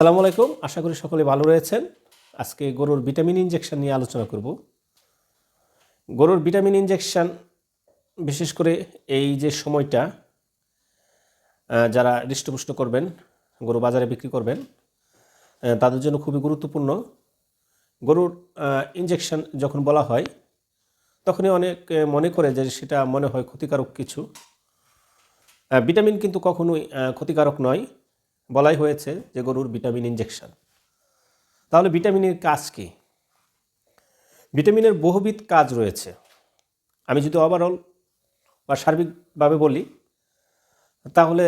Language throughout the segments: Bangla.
আসসালামু আলাইকুম। আশা করি সকলে ভালো রয়েছেন। আজকে গরুর ভিটামিন ইনজেকশন নিয়ে আলোচনা করব। গরুর ভিটামিন ইনজেকশন, বিশেষ করে এই যে সময়টা যারা হৃষ্টপুষ্ট করবেন, গরু বাজারে বিক্রি করবেন তাদের জন্য খুবই গুরুত্বপূর্ণ। গরুর ইনজেকশন যখন বলা হয়, তখনই অনেক মনে করে যে সেটা মনে হয় ক্ষতিকারক কিছু। ভিটামিন কিন্তু কখনোই ক্ষতিকারক নয়। বলাই হয়েছে যে গরুর ভিটামিন ইনজেকশন। তাহলে ভিটামিনের কাজ কি? ভিটামিনের বহুবিধ কাজ রয়েছে। আমি যদি ওভারঅল বা সার্বিকভাবে বলি, তাহলে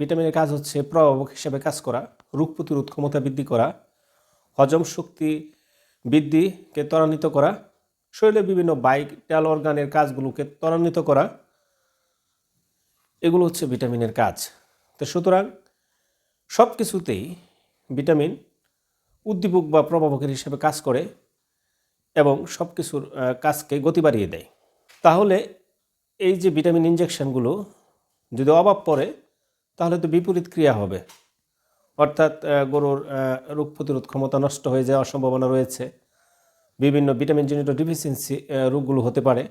ভিটামিনের কাজ হচ্ছে প্রভাবক হিসেবে কাজ করা, রোগ প্রতিরোধ ক্ষমতা বৃদ্ধি করা, হজম শক্তি বৃদ্ধিকে ত্বরান্বিত করা শরীরের বিভিন্ন বাইক বাইটাল অর্গানের কাজগুলোকে ত্বরান্বিত করা, এগুলো হচ্ছে ভিটামিনের কাজ। তো সুতরাং সব কিছুতেই ভিটামিন উদ্দীপক বা প্রভাবকের হিসেবে কাজ করে এবং সব কিছুর কাজকে গতি বাড়িয়ে দেয়। তাহলে এই যে ভিটামিন ইনজেকশনগুলো যদি অভাব পড়ে, তাহলে তো বিপরীত ক্রিয়া হবে। অর্থাৎ গরুর রোগ প্রতিরোধ ক্ষমতা নষ্ট হয়ে যাওয়ার সম্ভাবনা রয়েছে। বিভিন্ন ভিটামিনজনিত ডিফিসিয়েন্সি রোগগুলো হতে পারে।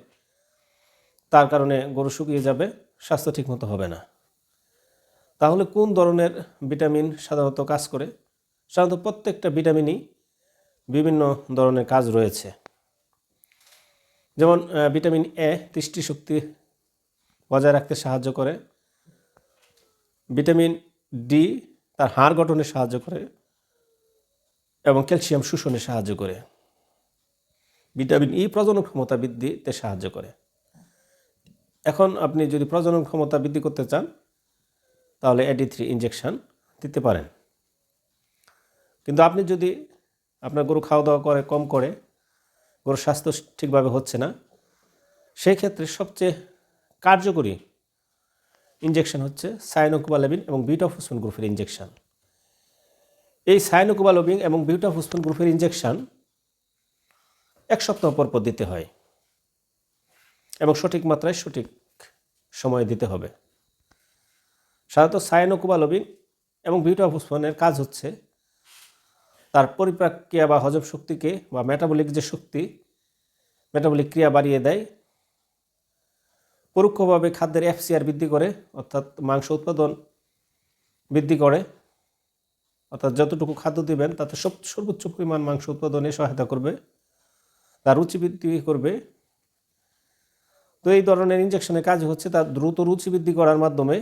তার কারণে গরু শুকিয়ে যাবে, স্বাস্থ্য ঠিকমতো হবে না। তাহলে কোন ধরনের ভিটামিন সাধারণত কাজ করে? সাধারণত প্রত্যেকটা ভিটামিনই বিভিন্ন ধরনের কাজ রয়েছে। যেমন ভিটামিন এ দৃষ্টিশক্তি বজায় রাখতে সাহায্য করে। ভিটামিন ডি তার হাড় গঠনে সাহায্য করে এবং ক্যালসিয়াম শোষণে সাহায্য করে। ভিটামিন ই প্রজনন ক্ষমতা বৃদ্ধিতে সাহায্য করে। এখন আপনি যদি প্রজনন ক্ষমতা বৃদ্ধি করতে চান তাহলে এডি থ্রি ইঞ্জেকশন দিতে পারেন। কিন্তু আপনি যদি আপনার গরু খাওয়া দাওয়া করে, কম করে, গরুর স্বাস্থ্য ঠিকভাবে হচ্ছে না সেই ক্ষেত্রে সবচেয়ে কার্যকরী ইঞ্জেকশন হচ্ছে সাইনোকুবালাবিন এবং বিউটাফুসফোন গ্রুপের ইঞ্জেকশন এই সাইনোকুবালাবিন এবং বিউটাফুসফোন গ্রুপের ইঞ্জেকশন এক সপ্তাহ পর পর দিতে হয় এবং সঠিক মাত্রায় সঠিক সময়ে দিতে হবে। সাধারণত সায়ানোকুবালবিন এবং বিউটাফুসফনের কাজ হচ্ছে তার পরিপাক ক্রিয়া বা হজম শক্তিকে বা মেটাবলিক যে শক্তি মেটাবলিক ক্রিয়া বাড়িয়ে দেয়। পরোক্ষভাবে খাদ্যের এফসিআর বৃদ্ধি করে, অর্থাৎ মাংস উৎপাদন বৃদ্ধি করে। অর্থাৎ যতটুকু খাদ্য দিবেন, তাতে সব সর্বোচ্চ পরিমাণ মাংস উৎপাদনে সহায়তা করবে, তার রুচি বৃদ্ধি করবে। তো এই ধরনের ইঞ্জেকশনের কাজ হচ্ছে তার দ্রুত রুচি বৃদ্ধি করার মাধ্যমে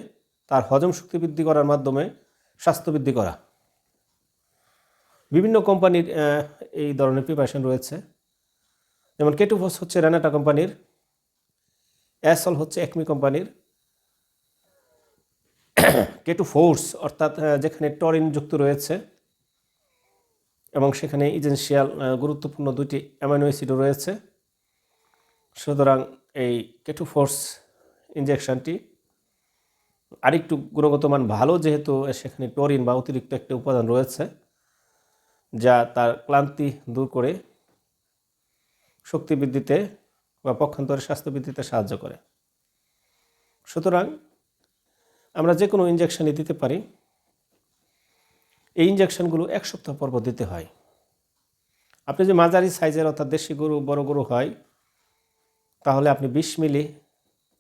তার হজম শক্তি বৃদ্ধি করার মাধ্যমে স্বাস্থ্য বৃদ্ধি করা। বিভিন্ন কোম্পানির এই ধরনের প্রিপারেশন রয়েছে। যেমন কেটুফস হচ্ছে রেনাটা কোম্পানির অ্যাসল হচ্ছে একমি কোম্পানির কেটু ফোর্স অর্থাৎ যেখানে টরিন যুক্ত রয়েছে, এবং সেখানে ইজেন্সিয়াল গুরুত্বপূর্ণ দুটি অ্যামাইনো অ্যাসিডও রয়েছে। সুতরাং এই কেটু ফোর্স ইঞ্জেকশনটি আরেকটু গুণগত মান ভালো, যেহেতু সেখানে টরিন বা অতিরিক্ত একটা উপাদান রয়েছে, যা তার ক্লান্তি দূর করে শক্তি বৃদ্ধিতে বা পক্ষান্তরে স্বাস্থ্য বৃদ্ধিতে সাহায্য করে। সুতরাং আমরা যে কোনো ইঞ্জেকশনই দিতে পারি। এই ইঞ্জেকশনগুলো এক সপ্তাহ পর দিতে হয়। আপনি যে মাঝারি সাইজের অর্থাৎ দেশি গরু, বড় গরু হয়, তাহলে আপনি বিশ মিলি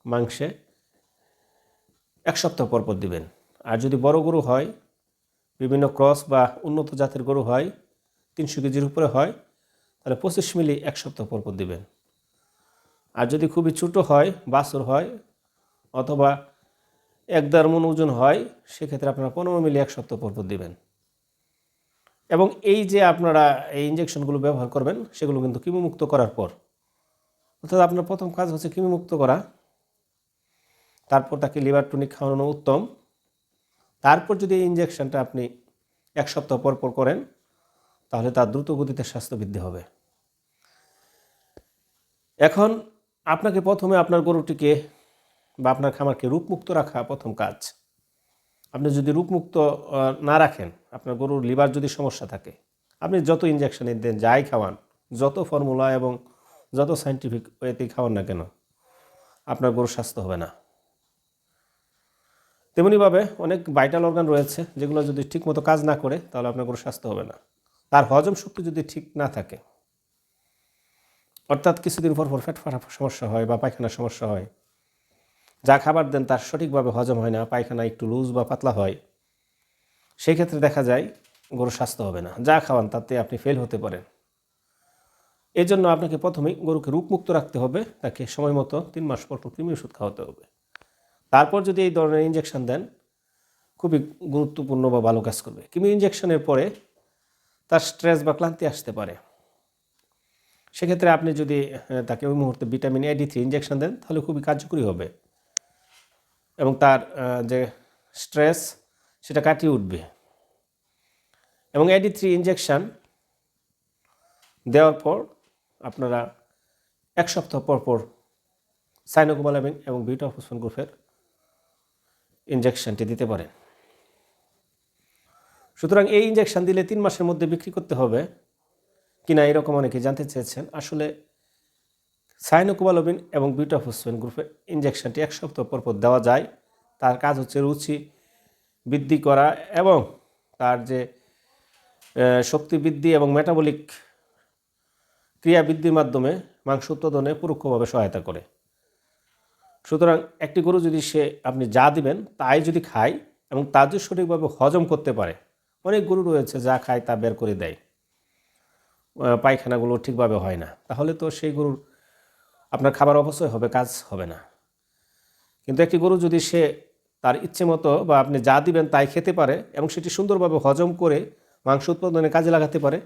মাংসে এক সপ্তাহ পর পর দিবেন। আর যদি বড় গরু হয়, বিভিন্ন ক্রস বা উন্নত জাতের গরু হয়, তিনশো কেজির উপরে হয়, তাহলে পঁচিশ মিলি এক সপ্তাহ পর পর দিবেন। আর যদি খুবই ছোটো হয়, বাছুর হয়, অথবা এক দেড় মন ওজন হয়, সেক্ষেত্রে আপনারা পনেরো মিলি এক সপ্তাহ পর পর দিবেন। এবং এই যে আপনারা এই ইঞ্জেকশনগুলো ব্যবহার করবেন, সেগুলো কিন্তু কিমুমুক্ত করার পর, অর্থাৎ আপনার প্রথম কাজ হচ্ছে কৃমিমুক্ত করা। তারপর তাকে লিভার টনিক খাওয়ানো উত্তম। তারপর যদি এই ইঞ্জেকশনটা আপনি এক সপ্তাহ পর পর করেন, তাহলে তার দ্রুত গতিতে স্বাস্থ্য বৃদ্ধি হবে। এখন আপনাকে প্রথমে আপনার গরুটিকে বা আপনার খামারকে রূপমুক্ত রাখা প্রথম কাজ। আপনি যদি রূপমুক্ত না রাখেন, আপনার গরুর লিভার যদি সমস্যা থাকে, আপনি যত ইঞ্জেকশনে দেন, যাই খাওয়ান, যত ফর্মুলা এবং যত সাইন্টিফিক ওয়েতেই খাওয়ান না কেন, আপনার গরুর স্বাস্থ্য হবে না। তেমনিভাবে অনেক ভাইটাল অর্গান রয়েছে যেগুলো যদি ঠিকমতো কাজ না করে, তাহলে আপনার কোনো স্বাস্থ্য হবে না। তার হজম শক্তি যদি ঠিক না থাকে, অর্থাৎ কিছুদিন পর পর ফ্যাট ফাটা সমস্যা হয় বা পায়খানার সমস্যা হয়, যা খাবার দেন তার সঠিকভাবে হজম হয় না, পায়খানা একটু লুজ বা পাতলা হয় সেই ক্ষেত্রে দেখা যায় গরুর স্বাস্থ্য হবে না। যা খাওয়ান তাতে আপনি ফেল হতে পারেন। এই জন্য আপনাকে প্রথমেই গরুকে রোগমুক্ত রাখতে হবে, তাকে সময় মতো তিন মাস পর কৃমি ওষুধ খাওয়াতে হবে। তারপর যদি এই ধরনের ইঞ্জেকশন দেন, খুবই গুরুত্বপূর্ণ বা ভালো কাজ করবে। কৃমি ইঞ্জেকশনের পরে তার স্ট্রেস বা ক্লান্তি আসতে পারে। সেক্ষেত্রে আপনি যদি তাকে ওই মুহূর্তে vitamin A D three injection দেন, তাহলে খুবই কার্যকরী হবে। এবং তার যে স্ট্রেস সেটা কাটিয়ে উঠবে। এবং এডি থ্রি ইঞ্জেকশান দেওয়ার পর আপনারা এক সপ্তাহ পর পর সাইনোকোবালামিন এবং বিউটাফোসফন গ্রুপের ইঞ্জেকশনটি দিতে পারেন। সুতরাং এই ইঞ্জেকশন দিলে তিন মাসের মধ্যে বিক্রি করতে হবে কিনা এরকম অনেকে জানতে চেয়েছেন। আসলে সাইনোকোবালোবিন এবং বিউটাফোসফেন গ্রুপের ইঞ্জেকশনটি এক সপ্তাহ পর পর দেওয়া যায়। তার কাজ হচ্ছে রুচি বৃদ্ধি করা এবং তার যে শক্তি বৃদ্ধি এবং মেটাবলিক ক্রিয়া বৃদ্ধির মাধ্যমে মাংস উৎপাদনে পরোক্ষভাবে সহায়তা করে। সুতরাং একটি গরু যদি সে, আপনি যা দিবেন তাই যদি খায় এবং তা যদি সঠিকভাবে হজম করতে পারে, অনেক গরু রয়েছে যা খায় তা বের করে দেয়। পায়খানাগুলো ঠিকভাবে হয় না। তাহলে তো সেই গরুর আপনার খাবার অবশ্যই হবে, কাজ হবে না। কিন্তু একটি গরু যদি সে তার ইচ্ছে মতো বা আপনি যা দিবেন তাই খেতে পারে এবং সেটি সুন্দরভাবে হজম করে মাংস উৎপাদনে কাজে লাগাতে পারে,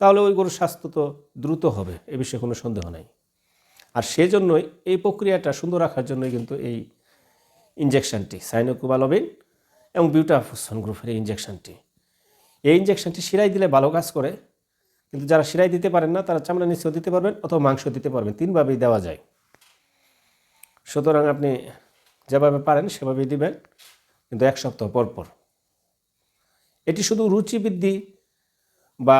তাহলে ওই গরুর স্বাস্থ্য তো দ্রুত হবে, এ বিষয়ে কোনো সন্দেহ নাই। আর সেজন্যই এই প্রক্রিয়াটা সুন্দর রাখার জন্যই কিন্তু এই ইঞ্জেকশনটি সাইনোকুবালবিন এবং বিউটাফোসন গ্রুপের এই ইঞ্জেকশনটি এই ইঞ্জেকশনটি শিরাই দিলে ভালো কাজ করে, কিন্তু যারা শিরাই দিতে পারেন না, তারা চামড়া নিচেও দিতে পারবেন অথবা মাংস দিতে পারবেন, তিনভাবেই দেওয়া যায়। সুতরাং আপনি যেভাবে পারেন সেভাবেই দিবেন, কিন্তু এক সপ্তাহ পর পর। এটি শুধু রুচি বৃদ্ধি বা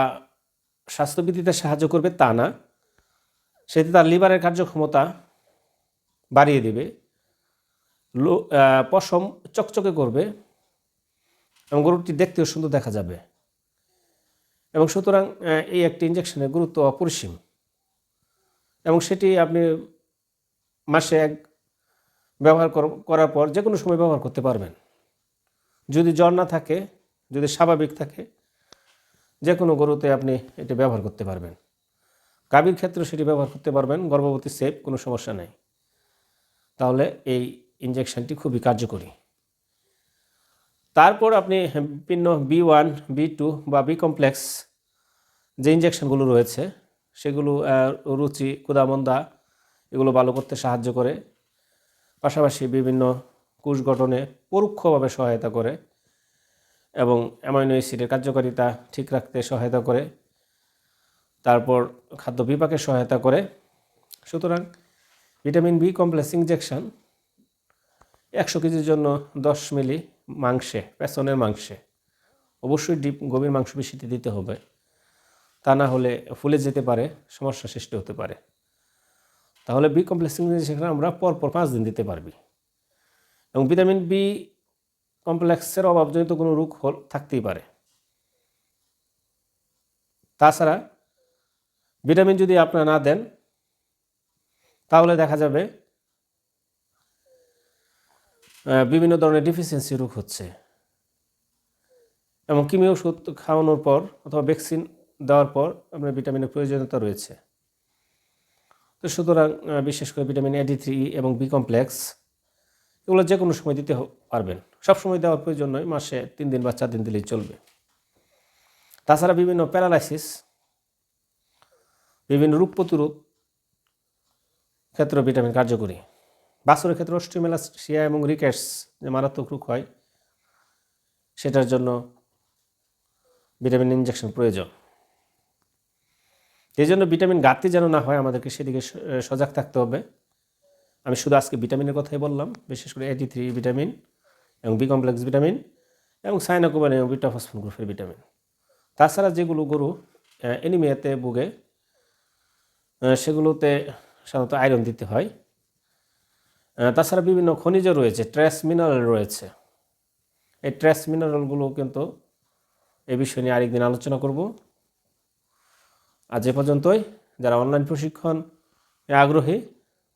স্বাস্থ্যবিধিতে সাহায্য করবে তা না সেটি তার লিভারের কার্যক্ষমতা বাড়িয়ে দেবে পশম চকচকে করবে এবং গরুটি দেখতেও সুন্দর দেখা যাবে। এবং সুতরাং এই একটি ইঞ্জেকশনের গুরুত্ব অপরিসীম। এবং সেটি আপনি মাসে এক ব্যবহার কর- করার পর যে কোনো সময় ব্যবহার করতে পারবেন। যদি জ্বর না থাকে, যদি স্বাভাবিক থাকে যে কোনো গরুতে আপনি এটি ব্যবহার করতে পারবেন। গাভীর ক্ষেত্রে সেটি ব্যবহার করতে পারবেন, গর্ভবতী সেফ, কোনো সমস্যা নেই। তাহলে এই ইঞ্জেকশনটি খুবই কার্যকরী। তারপর আপনি বিভিন্ন বি ওয়ান বি টু বা বি কমপ্লেক্স যে ইঞ্জেকশনগুলো রয়েছে, সেগুলো রুচি কুদামন্দা এগুলো ভালো করতে সাহায্য করে। পাশাপাশি বিভিন্ন কোষ গঠনে পরোক্ষভাবে সহায়তা করে এবং অ্যামাইনো অ্যাসিডের কার্যকারিতা ঠিক রাখতে সহায়তা করে। তারপর খাদ্য বিপাকে সহায়তা করে। সুতরাং ভিটামিন বি কমপ্লেক্স ইঞ্জেকশন একশো কেজির জন্য দশ মিলি মাংসে, পেছনের মাংসে। অবশ্যই ডিপ গভীর মাংস বেশিতে দিতে হবে। তা না হলে ফুলে যেতে পারে, সমস্যা সৃষ্টি হতে পারে। তাহলে বি কমপ্লেক্স ইঞ্জেকশন আমরা পরপর পাঁচ দিন দিতে পারবি। এবং ভিটামিন বি কমপ্লেক্সের অভাবজনিত কোনো রোগ থাকতেই পারে। তাছাড়া ভিটামিন যদি আপনারা না দেন, তাহলে দেখা যাবে বিভিন্ন ধরনের ডিফিসিয়েন্সি রোগ হচ্ছে। এবং কিমি ওষুধ খাওয়ানোর পর অথবা ভ্যাকসিন দেওয়ার পর আপনার ভিটামিনের প্রয়োজনীয়তা রয়েছে। তো সুতরাং বিশেষ করে ভিটামিন এডি থ্রি এবং বি কমপ্লেক্স এগুলো যে কোনো সময় দিতে পারবেন। সব সময় দেওয়ার প্রয়োজন নয়, মাসে তিন দিন বা চার দিন দিলেই চলবে। তাছাড়া বিভিন্ন প্যারালাইসিস বিভিন্ন রোগ প্রতিরোধ ক্ষেত্রে ভিটামিন কার্যকরী। বাছরের ক্ষেত্রে অস্ট্রিমেলাসিয়া এবং রিকেটস যে মারাত্মক রোগ হয়, সেটার জন্য ভিটামিন ইঞ্জেকশন প্রয়োজন। এই জন্য ভিটামিন ঘাটতি যেন না হয়, আমাদেরকে সেদিকে সজাগ থাকতে হবে। আমি শুধু আজকে ভিটামিনের কথাই বললাম, বিশেষ করে এটি থ্রি ভিটামিন এবং বি কমপ্লেক্স ভিটামিন এবং সাইনাকোবান এবং বিটাফসফোন গ্রুপের ভিটামিন তাছাড়া যেগুলো গরু এনিমিয়াতে ভুগে সেগুলোতে সাধারণত আয়রন দিতে হয়। তাছাড়া বিভিন্ন খনিজ রয়েছে ট্রেস মিনারেল রয়েছে। এই ট্রেস মিনারেলগুলো কিন্তু এ বিষয় নিয়ে আরেকদিন আলোচনা করব। আজ এ পর্যন্তই। যারা অনলাইন প্রশিক্ষণ আগ্রহী,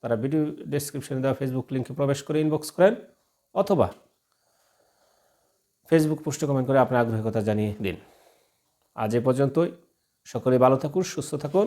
তারা ভিডিও ডেসক্রিপশনে দেওয়া ফেসবুক লিঙ্কে প্রবেশ করে ইনবক্স করেন, অথবা ফেসবুক পোস্টে কমেন্ট করে আপনার আগ্রহের কথা জানিয়ে দিন। আজ এ পর্যন্তই। সকলে ভালো থাকুন, সুস্থ থাকুন।